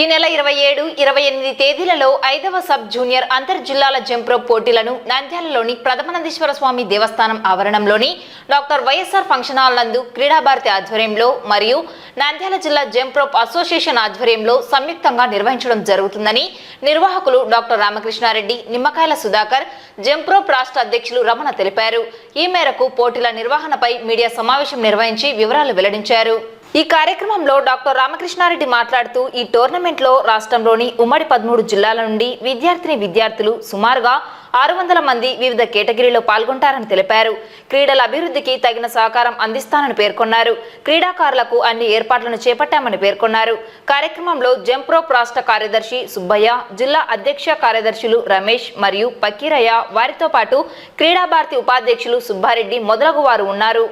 ఈ నెల ఇరవై ఏడు ఇరవై ఎనిమిది తేదీలలో ఐదవ సబ్ జూనియర్ అంతర్ జిల్లాల జంప్రో పోటీలను నంద్యాలలోని ప్రథమనందీశ్వర స్వామి దేవస్థానం ఆవరణంలోని డాక్టర్ వైఎస్ఆర్ ఫంక్షన్ హాల్ నందు క్రీడాభారతి ఆధ్వర్యంలో మరియు నంద్యాల జిల్లా జంప్రోప్ అసోసియేషన్ ఆధ్వర్యంలో సంయుక్తంగా నిర్వహించడం జరుగుతుందని నిర్వాహకులు డాక్టర్ రామకృష్ణారెడ్డి నిమ్మకాయల సుధాకర్ జంప్రోప్ రాష్ట్ర అధ్యక్షులు రమణ తెలిపారు. ఈ మేరకు పోటీల నిర్వహణపై మీడియా సమావేశం నిర్వహించి వివరాలు వెల్లడించారు. ఈ కార్యక్రమంలో డాక్టర్ రామకృష్ణారెడ్డి మాట్లాడుతూ ఈ టోర్నమెంట్లో రాష్ట్రంలోని ఉమ్మడి పదమూడు జిల్లాల నుండి విద్యార్థిని విద్యార్థులు సుమారుగా ఆరు వందల మంది వివిధ కేటగిరీలో పాల్గొంటారని తెలిపారు. క్రీడల అభివృద్ధికి తగిన సహకారం అందిస్తానని పేర్కొన్నారు. క్రీడాకారులకు అన్ని ఏర్పాట్లను చేపట్టామని పేర్కొన్నారు. కార్యక్రమంలో జంప్రోప్ రాష్ట్ర కార్యదర్శి సుబ్బయ్య జిల్లా అధ్యక్ష కార్యదర్శులు రమేష్ మరియు పకీరయ్య వారితో పాటు క్రీడాభారతి ఉపాధ్యక్షులు సుబ్బారెడ్డి మొదలగు వారు ఉన్నారు.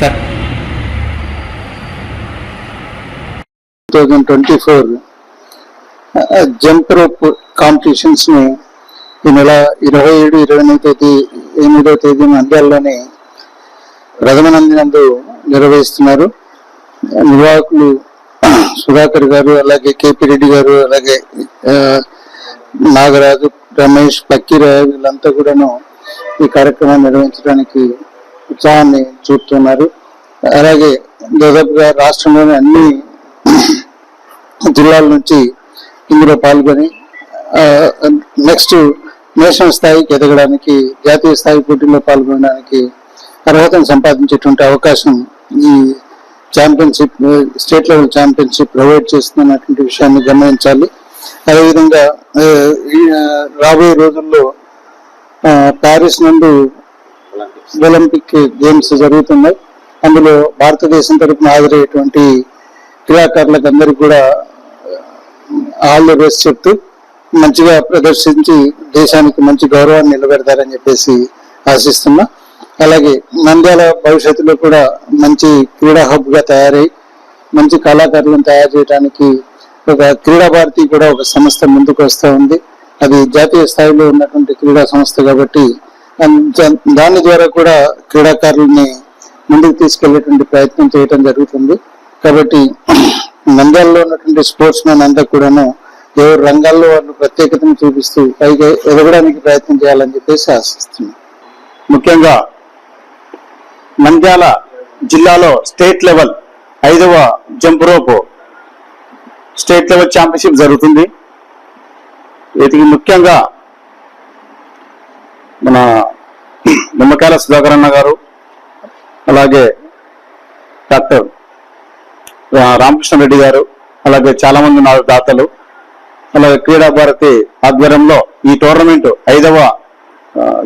Sir thousand twenty four jump rope కాంపిటీషన్స్ని ఈ నెల ఇరవై ఏడు ఇరవై ఎనిమిది తేదీ ఎనిమిదో తేదీ నంద్యాలలోని ప్రథమనందినందు నిర్వహిస్తున్నారు. నిర్వాహకులు సుధాకర్ గారు అలాగే కేపీ రెడ్డి గారు అలాగే నాగరాజు రమేష్ పక్కీరాయ్ వీళ్ళంతా కూడాను ఈ కార్యక్రమాన్ని నిర్వహించడానికి ఉత్సాహాన్ని చూపుతున్నారు. అలాగే దాదాపుగా రాష్ట్రంలోని అన్ని జిల్లాల నుంచి ఇందులో పాల్గొని నెక్స్ట్ నేషనల్ స్థాయికి ఎదగడానికి జాతీయ స్థాయి పోటీల్లో పాల్గొనడానికి అర్హతను సంపాదించేటువంటి అవకాశం ఈ championship state level championship provide చేస్తున్నటువంటి విషయాన్ని గమనించాలి. అదేవిధంగా రాబోయే రోజుల్లో ప్యారిస్ నుండి ఒలింపిక్ గేమ్స్ జరుగుతున్నాయి. అందులో భారతదేశం తరపున హాజరయ్యేటువంటి క్రీడాకారులకు అందరికీ కూడా ఆల్ ది బెస్ట్ చెప్తూ మంచిగా ప్రదర్శించి దేశానికి మంచి గౌరవాన్ని నిలబెడతారని చెప్పేసి ఆశిస్తున్నా. అలాగే నంద్యాల భవిష్యత్తులో కూడా మంచి క్రీడా హబ్గా తయారై మంచి కళాకారులను తయారు చేయడానికి ఒక క్రీడా భారతి కూడా ఒక సంస్థ ముందుకు వస్తూ ఉంది. అది జాతీయ స్థాయిలో ఉన్నటువంటి క్రీడా సంస్థ కాబట్టి దాని ద్వారా కూడా క్రీడాకారుల్ని ముందుకు తీసుకెళ్ళేటువంటి ప్రయత్నం చేయటం జరుగుతుంది. కాబట్టి నంద్యాలలో ఉన్నటువంటి స్పోర్ట్స్ మెన్ అంతా కూడాను ఎవరు రంగాల్లో వాళ్ళు ప్రత్యేకతను చూపిస్తూ పైగా ఎదగడానికి ప్రయత్నం చేయాలని చెప్పేసి ఆశిస్తున్నాను ముఖ్యంగా నంద్యాల జిల్లాలో స్టేట్ లెవెల్ ఐదవ jump rope state level championship జరుగుతుంది. వీటికి ముఖ్యంగా మన నిమ్మకాయల సుధాకర్ అన్న గారు అలాగే డాక్టర్ రామకృష్ణ రెడ్డి గారు అలాగే చాలా మంది ఉన్నారు దాతలు. అలాగే క్రీడా భారతి ఆధ్వర్యంలో ఈ టోర్నమెంట్ ఐదవ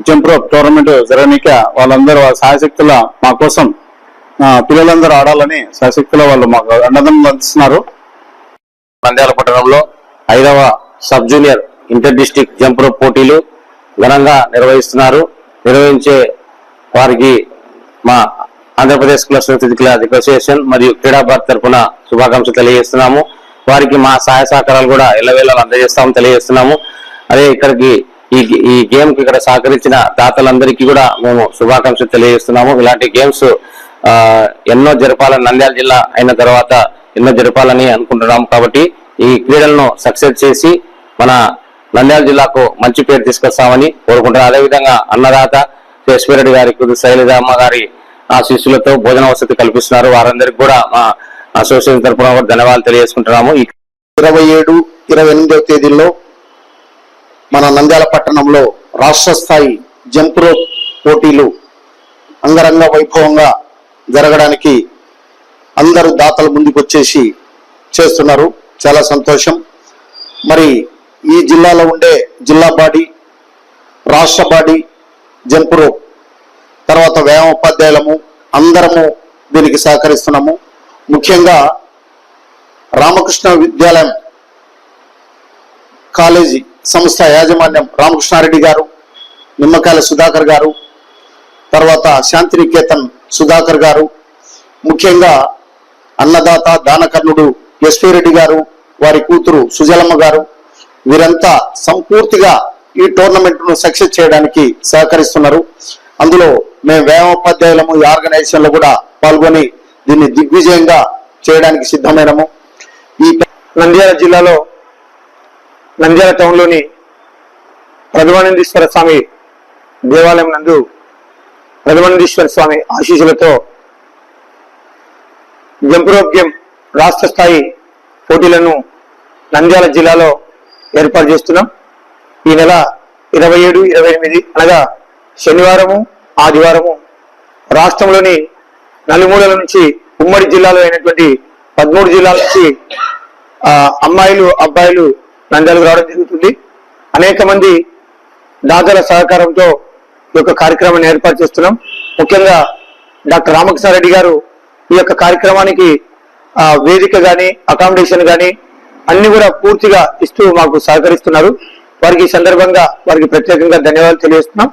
జంప్ రోప్ టోర్నమెంట్ జరగనిక వాళ్ళందరూ వాళ్ళ సాయశక్తుల మా కోసం పిల్లలందరూ ఆడాలని సాయశక్తుల వాళ్ళు మాకు అన్నదం అందిస్తున్నారు. నంద్యాల పట్టణంలో ఐదవ sub junior inter district jump rope పోటీలు ఘనంగా నిర్వహిస్తున్నారు. నిర్వహించే వారికి మా ఆంధ్రప్రదేశ్ క్లస్టర్ ఫిజికల్ అసోసియేషన్ మరియు క్రీడా భారత్ తరఫున శుభాకాంక్షలు తెలియజేస్తున్నాము. వారికి మా సహాయ సహకారాలు కూడా ఎల్లవేళలా అందజేస్తామని తెలియజేస్తున్నాము. అదే ఇక్కడికి ఈ ఈ గేమ్కి ఇక్కడ సహకరించిన దాతలందరికీ కూడా మేము శుభాకాంక్షలు తెలియజేస్తున్నాము. ఇలాంటి గేమ్స్ ఎన్నో జరపాలని నంద్యాల జిల్లా అయిన తర్వాత ఎన్నో జరపాలని అనుకుంటున్నాము కాబట్టి ఈ క్రీడలను సక్సెస్ చేసి మన నంద్యాల జిల్లాకు మంచి పేరు తీసుకొస్తామని కోరుకుంటున్నాను. అదేవిధంగా అన్నదాత రెడ్డి గారి కుదు శైలజామ్మ గారి ఆ శిష్యులతో భోజన వసతి కల్పిస్తున్నారు. వారందరికీ కూడా మా అసోసియేషన్ తరఫున ధన్యవాదాలు తెలియజేసుకుంటున్నాము. ఇరవై ఏడు ఇరవై ఎనిమిదవ తేదీల్లో మన నంద్యాల పట్టణంలో రాష్ట్ర స్థాయి జంప్ రోప్ పోటీలు అంగరంగ వైభవంగా జరగడానికి అందరూ దాతలు ముందుకు వచ్చేసి చేస్తున్నారు. చాలా సంతోషం. మరి ఈ జిల్లాలో ఉండే జిల్లా బాడీ రాష్ట్ర బాడీ జంప్ రోప్ తర్వాత వ్యాయామ ఉపాధ్యాయులము అందరము దీనికి సహకరిస్తున్నాము. ముఖ్యంగా రామకృష్ణ విద్యాలయం కాలేజీ సంస్థ యాజమాన్యం రామకృష్ణారెడ్డి గారు నిమ్మకాయల సుధాకర్ గారు తర్వాత శాంతినికేతన్ సుధాకర్ గారు ముఖ్యంగా అన్నదాత దానకర్ణుడు ఎస్పీ రెడ్డి గారు వారి కూతురు సుజలమ్మ గారు వీరంతా సంపూర్తిగా ఈ టోర్నమెంట్ను సక్సెస్ చేయడానికి సహకరిస్తున్నారు. అందులో మేము వేమోపాధ్యాయులము ఈ ఆర్గనైజేషన్లో కూడా పాల్గొని దీన్ని దిగ్విజయంగా చేయడానికి సిద్ధమైనము. ఈ నంద్యాల జిల్లాలో నంద్యాల టౌన్లోని ప్రధమానందీశ్వర స్వామి దేవాలయం నందు ప్రధమానందీశ్వర స్వామి ఆశీస్సులతో జంప్రోగ్యం రాష్ట్ర స్థాయి పోటీలను నంద్యాల జిల్లాలో ఏర్పాటు చేస్తున్నాం. ఈ నెల ఇరవై ఏడు ఇరవై ఎనిమిది అనగా శనివారము ఆదివారము రాష్ట్రంలోని నలుమూలల నుంచి ఉమ్మడి జిల్లాలో అయినటువంటి పదమూడు జిల్లాల నుంచి అమ్మాయిలు అబ్బాయిలు నంద్యాలకు రావడం జరుగుతుంది. అనేక మంది దాతల సహకారంతో ఈ యొక్క కార్యక్రమాన్ని ఏర్పాటు చేస్తున్నాం. ముఖ్యంగా డాక్టర్ రామకృష్ణారెడ్డి గారు ఈ యొక్క కార్యక్రమానికి వేదిక గాని అకామిడేషన్ గాని అన్ని కూడా పూర్తిగా ఇస్తూ మాకు సహకరిస్తున్నారు. వారికి ఈ సందర్భంగా వారికి ప్రత్యేకంగా ధన్యవాదాలు తెలియజేస్తున్నాం.